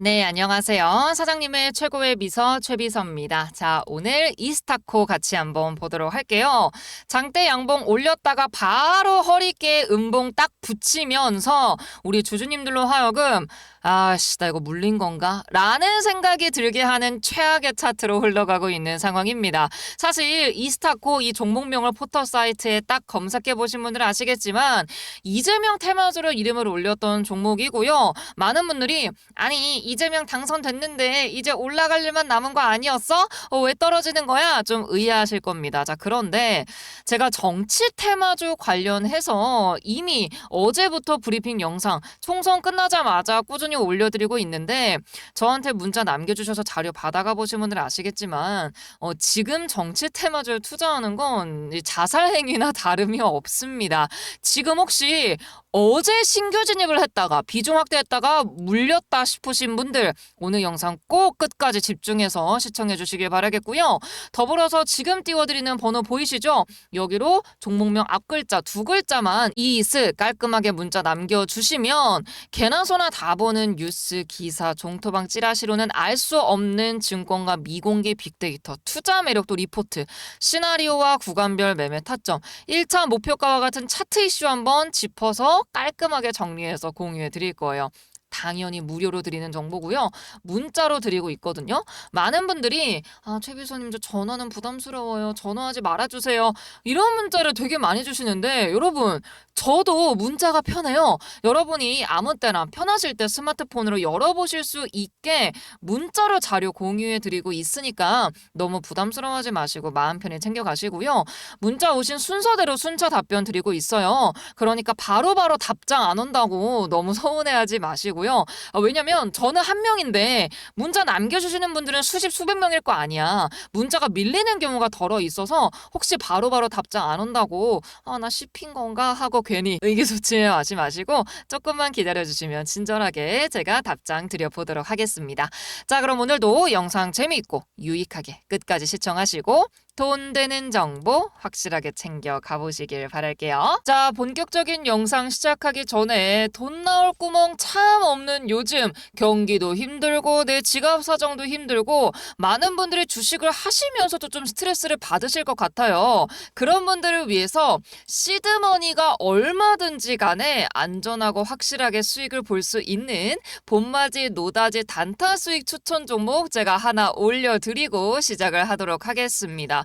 네, 안녕하세요. 사장님의 최고의 비서 최비서입니다. 자, 오늘 이스타코 같이 한번 보도록 할게요. 장대 양봉 올렸다가 바로 허리께 음봉 딱 붙이면서 우리 주주님들로 하여금 아씨, 나 이거 물린 건가? 라는 생각이 들게 하는 최악의 차트로 흘러가고 있는 상황입니다. 사실 이스타코 이 종목명을 포털 사이트에 딱 검색해 보신 분들은 아시겠지만 이재명 테마주로 이름을 올렸던 종목이고요. 많은 분들이 아니 이재명 당선됐는데 이제 올라갈 일만 남은 거 아니었어? 어, 왜 떨어지는 거야? 좀 의아하실 겁니다. 자 그런데 제가 정치 테마주 관련해서 이미 어제부터 브리핑 영상 총선 끝나자마자 꾸준히 올려드리고 있는데 저한테 문자 남겨주셔서 자료 받아가 보신 분들은 아시겠지만 어, 지금 정치 테마주에 투자하는 건이 자살 행위나 다름이 없습니다. 지금 혹시 어제 신규 진입을 했다가 비중 확대했다가 물렸다 싶으신 분들 오늘 영상 꼭 끝까지 집중해서 시청해 주시길 바라겠고요. 더불어서 지금 띄워드리는 번호 보이시죠? 여기로 종목명 앞글자 두 글자만 이스 깔끔하게 문자 남겨주시면 개나 소나 다 보는 뉴스, 기사, 종토방 찌라시로는 알 수 없는 증권과 미공개 빅데이터, 투자 매력도 리포트, 시나리오와 구간별 매매 타점, 1차 목표가와 같은 차트 이슈 한번 짚어서 깔끔하게 정리해서 공유해 드릴 거예요. 당연히 무료로 드리는 정보고요. 문자로 드리고 있거든요. 많은 분들이 아, 최 비서님 저 전화는 부담스러워요. 전화하지 말아 주세요. 이런 문자를 되게 많이 주시는데 여러분, 저도 문자가 편해요. 여러분이 아무 때나 편하실 때 스마트폰으로 열어보실 수 있게 문자로 자료 공유해 드리고 있으니까 너무 부담스러워하지 마시고 마음 편히 챙겨 가시고요. 문자 오신 순서대로 순차 답변 드리고 있어요. 그러니까 바로바로 답장 안 온다고 너무 서운해하지 마시고 요. 아, 왜냐면 저는 한 명인데 문자 남겨주시는 분들은 수십 수백 명일 거 아니야. 문자가 밀리는 경우가 덜어 있어서 혹시 바로 바로 답장 안 온다고 아 나 씹힌 건가 하고 괜히 의기소침해하지 마시고 조금만 기다려주시면 친절하게 제가 답장 드려보도록 하겠습니다. 자 그럼 오늘도 영상 재미있고 유익하게 끝까지 시청하시고 돈 되는 정보 확실하게 챙겨 가보시길 바랄게요. 자, 본격적인 영상 시작하기 전에 돈 나올 구멍 참 없는 요즘 경기도 힘들고 내 지갑 사정도 힘들고 많은 분들이 주식을 하시면서도 좀 스트레스를 받으실 것 같아요. 그런 분들을 위해서 시드머니가 얼마든지 간에 안전하고 확실하게 수익을 볼 수 있는 봄맞이 노다지 단타 수익 추천 종목 제가 하나 올려드리고 시작을 하도록 하겠습니다.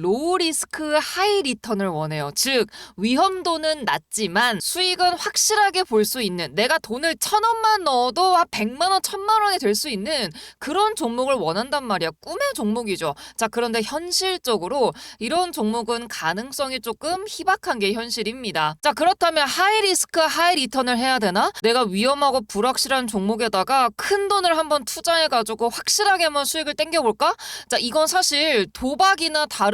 로우 리스크 하이 리턴을 원해요. 즉 위험도는 낮지만 수익은 확실하게 볼 수 있는 내가 돈을 천 원만 넣어도 한 백만 원, 천만 원이 될 수 있는 그런 종목을 원한단 말이야. 꿈의 종목이죠. 자 그런데 현실적으로 이런 종목은 가능성이 조금 희박한 게 현실입니다. 자 그렇다면 하이 리스크 하이 리턴을 해야 되나? 내가 위험하고 불확실한 종목에다가 큰 돈을 한번 투자해가지고 확실하게 한번 수익을 땡겨볼까? 자 이건 사실 도박이나 다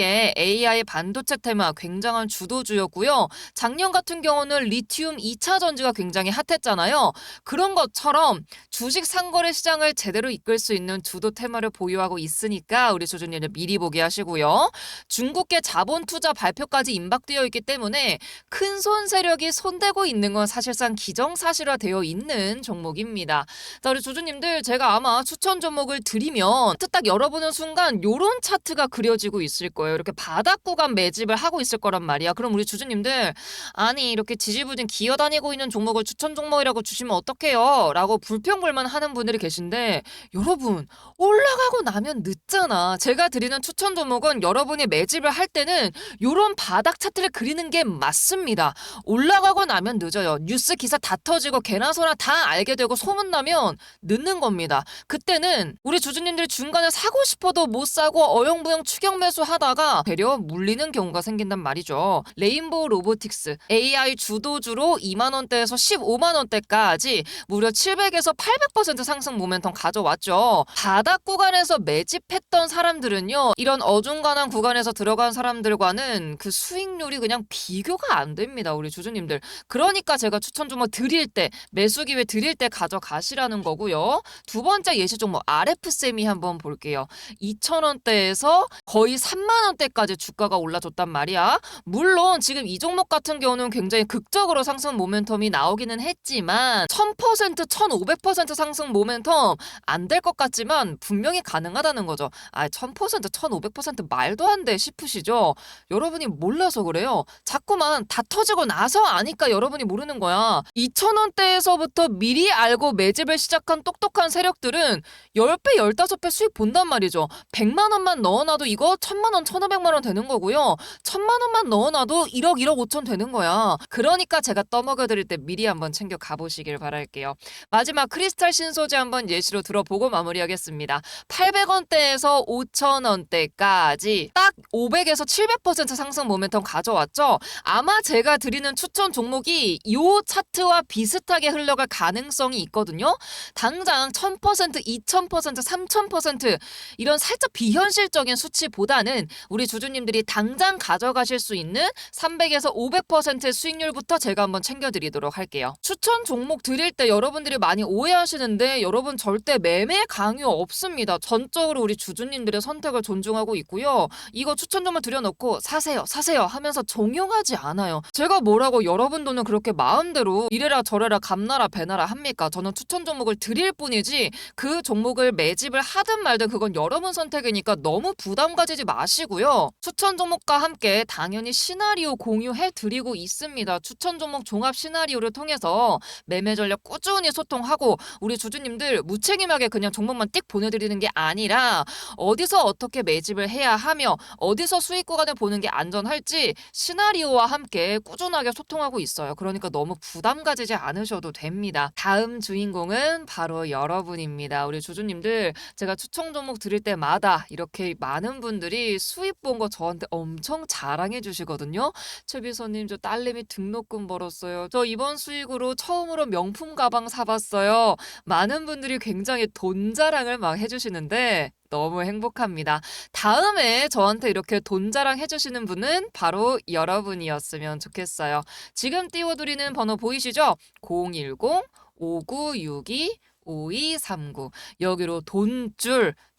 에 AI 반도체 테마 굉장한 주도주였고요. 작년 같은 경우는 리튬 2차 전지가 굉장히 핫했잖아요. 그런 것처럼 주식 상거래 시장을 제대로 이끌 수 있는 주도 테마를 보유하고 있으니까 우리 주주님들 미리 보기 하시고요. 중국계 자본 투자 발표까지 임박되어 있기 때문에 큰 손 세력이 손대고 있는 건 사실상 기정사실화 되어 있는 종목입니다. 자, 우리 주주님들 제가 아마 추천 종목을 드리면 딱 열어보는 순간 요런 차트가 그려지고 있을 거예요. 이렇게 바닥 구간 매집을 하고 있을 거란 말이야. 그럼 우리 주주님들 아니 이렇게 지지부진 기어다니고 있는 종목을 추천 종목이라고 주시면 어떡해요? 라고 불평 불만 하는 분들이 계신데 여러분 올라가고 나면 늦잖아. 제가 드리는 추천 종목은 여러분이 매집을 할 때는 요런 바닥 차트를 그리는 게 맞습니다. 올라가고 나면 늦어요. 뉴스 기사 다 터지고 개나 소나 다 알게 되고 소문나면 늦는 겁니다. 그때는 우리 주주님들 중간에 사고 싶어도 못 사고 어영부영 추격 매수 하다가 되려 물리는 경우가 생긴단 말이죠. 레인보우 로보틱스 AI 주도주로 2만 원대에서 15만 원대까지 무려 700에서 800% 상승 모멘텀 가져왔죠. 바닥 구간에서 매집했던 사람들은요. 이런 어중간한 구간에서 들어간 사람들과는 그 수익률이 그냥 비교가 안 됩니다. 우리 주주님들. 그러니까 제가 추천 종목 드릴 때 매수 기회 드릴 때 가져가시라는 거고요. 두 번째 예시 종목 RF세미 한번 볼게요. 2,000원대에서 거의 3만 원대까지 주가가 올라줬단 말이야. 물론 지금 이 종목 같은 경우는 굉장히 극적으로 상승 모멘텀이 나오기는 했지만 1000%, 1500% 상승 모멘텀 안 될 것 같지만 분명히 가능하다는 거죠. 아, 1000%, 1500% 말도 안 돼 싶으시죠? 여러분이 몰라서 그래요. 자꾸만 다 터지고 나서 아니까 여러분이 모르는 거야. 2,000원대에서부터 미리 알고 매집을 시작한 똑똑한 세력들은 10배, 15배 수익 본단 말이죠. 100만 원만 넣어놔도 이거 1000만 원, 1500만 원 되는 거고요. 1000만 원만 넣어놔도 1억, 1억 5천 되는 거야. 그러니까 제가 떠먹여 드릴 때 미리 한번 챙겨 가보시길 바랄게요. 마지막 크리스 탈 신소재 한번 예시로 들어보고 마무리하겠습니다. 800원대에서 5,000원대까지 딱 500에서 700% 상승 모멘텀 가져왔죠. 아마 제가 드리는 추천 종목이 이 차트와 비슷하게 흘러갈 가능성이 있거든요. 당장 1000%, 2000%, 3000% 이런 살짝 비현실적인 수치보다는 우리 주주님들이 당장 가져가실 수 있는 300에서 500% 수익률부터 제가 한번 챙겨드리도록 할게요. 추천 종목 드릴 때 여러분들이 많이 오해하시는 데 여러분 절대 매매 강요 없습니다. 전적으로 우리 주주님들의 선택을 존중하고 있고요. 이거 추천 종목 드려놓고 사세요, 사세요 하면서 종용하지 않아요. 제가 뭐라고 여러분 돈은 그렇게 마음대로 이래라 저래라 감나라 배나라 합니까? 저는 추천 종목을 드릴 뿐이지 그 종목을 매집을 하든 말든 그건 여러분 선택이니까 너무 부담 가지지 마시고요. 추천 종목과 함께 당연히 시나리오 공유해 드리고 있습니다. 추천 종목 종합 시나리오를 통해서 매매 전략 꾸준히 소통하고 우리 주주님들 무책임하게 그냥 종목만 띡 보내드리는 게 아니라 어디서 어떻게 매집을 해야 하며 어디서 수익 구간을 보는 게 안전할지 시나리오와 함께 꾸준하게 소통하고 있어요. 그러니까 너무 부담 가지지 않으셔도 됩니다. 다음 주인공은 바로 여러분입니다. 우리 주주님들 제가 추천 종목 드릴 때마다 이렇게 많은 분들이 수익 본거 저한테 엄청 자랑해 주시거든요. 최비서님 저 딸내미 등록금 벌었어요. 저 이번 수익으로 처음으로 명품 가방 사봤어요. 많은 분들이 굉장히 돈 자랑을 막 해주시는데 너무 행복합니다. 다음에 저한테 이렇게 돈 자랑 해주시는 분은 바로 여러분이었으면 좋겠어요. 지금 띄워드리는 번호 보이시죠? 010 5962 5239 여기로 돈줄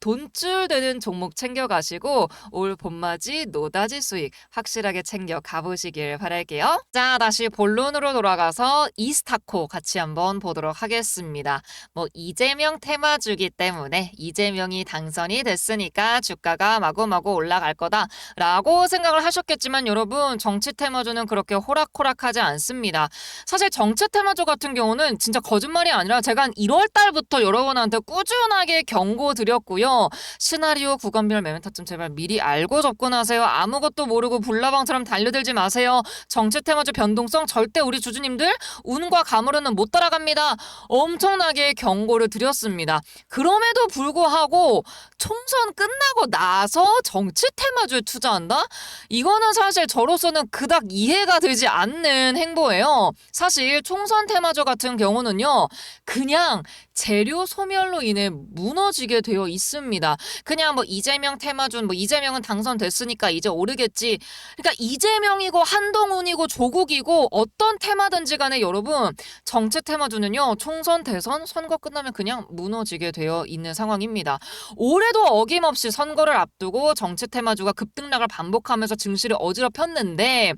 돈줄 되는 종목 챙겨가시고 올 봄맞이 노다지 수익 확실하게 챙겨 가보시길 바랄게요. 자, 다시 본론으로 돌아가서 이스타코 같이 한번 보도록 하겠습니다. 뭐 이재명 테마주기 때문에 이재명이 당선이 됐으니까 주가가 마구마구 올라갈 거다라고 생각을 하셨겠지만 여러분 정치 테마주는 그렇게 호락호락하지 않습니다. 사실 정치 테마주 같은 경우는 진짜 거짓말이 아니라 제가 한 1월 달부터 여러분한테 꾸준하게 경고 드 렸고요. 시나리오 구간별 매매 타점 제발 미리 알고 접근하세요. 아무것도 모르고 불나방처럼 달려들지 마세요. 정치 테마주 변동성 절대 우리 주주님들 운과 감으로는 못 따라갑니다. 엄청나게 경고를 드렸습니다. 그럼에도 불구하고 총선 끝나고 나서 정치 테마주에 투자한다? 이거는 사실 저로서는 그닥 이해가 되지 않는 행보예요. 사실 총선 테마주 같은 경우는요, 그냥 재료 소멸로 인해 무너지게 되어 있습니다. 그냥 뭐 이재명 테마준, 뭐 이재명은 당선됐으니까 이제 오르겠지. 그러니까 이재명이고 한동훈이고 조국이고 어떤 테마든지 간에 여러분 정치 테마주는요, 총선, 대선, 선거 끝나면 그냥 무너지게 되어 있는 상황입니다. 올해도 어김없이 선거를 앞두고 정치 테마주가 급등락을 반복하면서 증시를 어지럽혔는데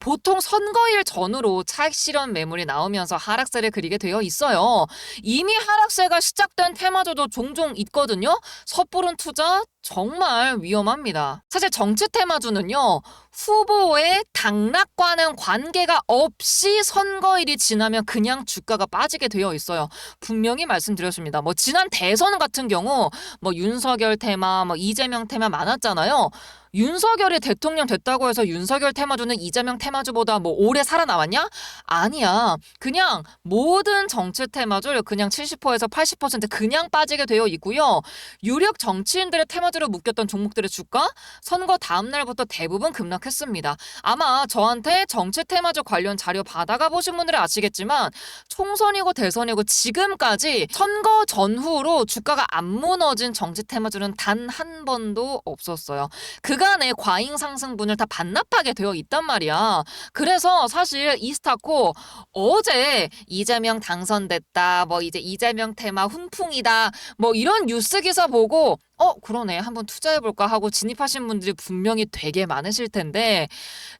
보통 선거일 전후로 차익 실현 매물이 나오면서 하락세를 그리게 되어 있어요. 이미 하락세가 시작된 테마주도 종종 있거든요. 섣부른 투자 정말 위험합니다. 사실 정치 테마주는요. 후보의 당락과는 관계가 없이 선거일이 지나면 그냥 주가가 빠지게 되어 있어요. 분명히 말씀드렸습니다. 뭐 지난 대선 같은 경우 뭐 윤석열 테마, 뭐 이재명 테마 많았잖아요. 윤석열이 대통령 됐다고 해서 윤석열 테마주는 이재명 테마주보다 뭐 오래 살아남았냐? 아니야. 그냥 모든 정치 테마주를 그냥 70%에서 80% 그냥 빠지게 되어 있고요. 유력 정치인들의 테마주로 묶였던 종목들의 주가 선거 다음 날부터 대부분 급락했습니다. 아마 저한테 정치 테마주 관련 자료 받아가 보신 분들은 아시겠지만 총선이고 대선이고 지금까지 선거 전후로 주가가 안 무너진 정치 테마주는 단 한 번도 없었어요. 그 간의 과잉 상승분을 다 반납하게 되어 있단 말이야. 그래서 사실 이스타코 어제 이재명 당선됐다. 뭐 이제 이재명 테마 훈풍이다. 뭐 이런 뉴스 기사 보고 어, 그러네. 한번 투자해볼까 하고 진입하신 분들이 분명히 되게 많으실 텐데,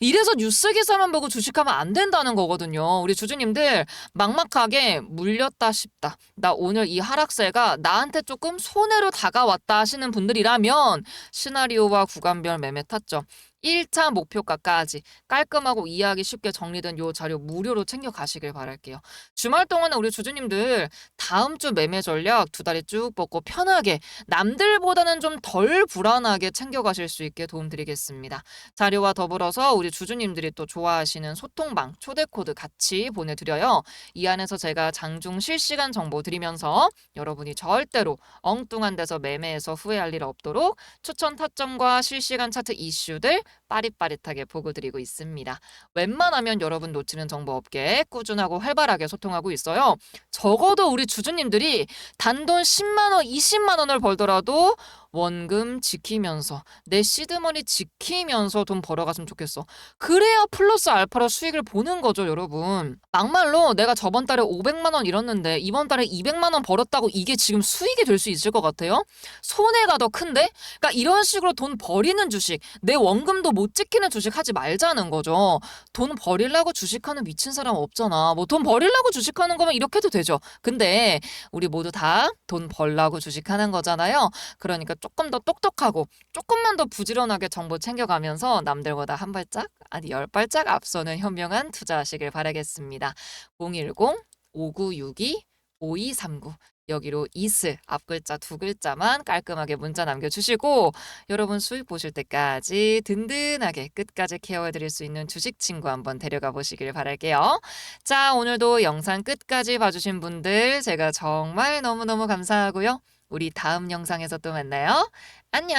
이래서 뉴스 기사만 보고 주식하면 안 된다는 거거든요. 우리 주주님들 막막하게 물렸다 싶다. 나 오늘 이 하락세가 나한테 조금 손해로 다가왔다 하시는 분들이라면, 시나리오와 구간별 매매 타점, 1차 목표가까지 깔끔하고 이해하기 쉽게 정리된 요 자료 무료로 챙겨 가시길 바랄게요. 주말 동안에 우리 주주님들 다음 주 매매 전략 두 다리 쭉 뻗고 편하게 남들보다는 좀 덜 불안하게 챙겨 가실 수 있게 도움드리겠습니다. 자료와 더불어서 우리 주주님들이 또 좋아하시는 소통방 초대 코드 같이 보내드려요. 이 안에서 제가 장중 실시간 정보 드리면서 여러분이 절대로 엉뚱한 데서 매매해서 후회할 일 없도록 추천 타점과 실시간 차트 이슈들 빠릿빠릿하게 보고 드리고 있습니다. 웬만하면 여러분 놓치는 정보 없게 꾸준하고 활발하게 소통하고 있어요. 적어도 우리 주주님들이 단돈 10만 원, 20만 원을 벌더라도 원금 지키면서 내 시드머니 지키면서 돈 벌어갔으면 좋겠어. 그래야 플러스 알파로 수익을 보는 거죠, 여러분. 막말로 내가 저번 달에 500만 원 잃었는데 이번 달에 200만 원 벌었다고 이게 지금 수익이 될 수 있을 것 같아요? 손해가 더 큰데? 그러니까 이런 식으로 돈 버리는 주식, 내 원금도 못 지키는 주식 하지 말자는 거죠. 돈 버리려고 주식하는 미친 사람 없잖아. 뭐 돈 버리려고 주식하는 거면 이렇게 해도 되죠. 근데 우리 모두 다 돈 벌라고 주식하는 거잖아요. 그러니까 조금 더 똑똑하고 조금만 더 부지런하게 정보 챙겨가면서 남들보다 한 발짝 아니 열 발짝 앞서는 현명한 투자하시길 바라겠습니다. 010-5962-5239 여기로 이스 앞 글자 두 글자만 깔끔하게 문자 남겨주시고 여러분 수익 보실 때까지 든든하게 끝까지 케어해 드릴 수 있는 주식 친구 한번 데려가 보시길 바랄게요. 자 오늘도 영상 끝까지 봐주신 분들 제가 정말 너무너무 감사하고요. 우리 다음 영상에서 또 만나요. 안녕.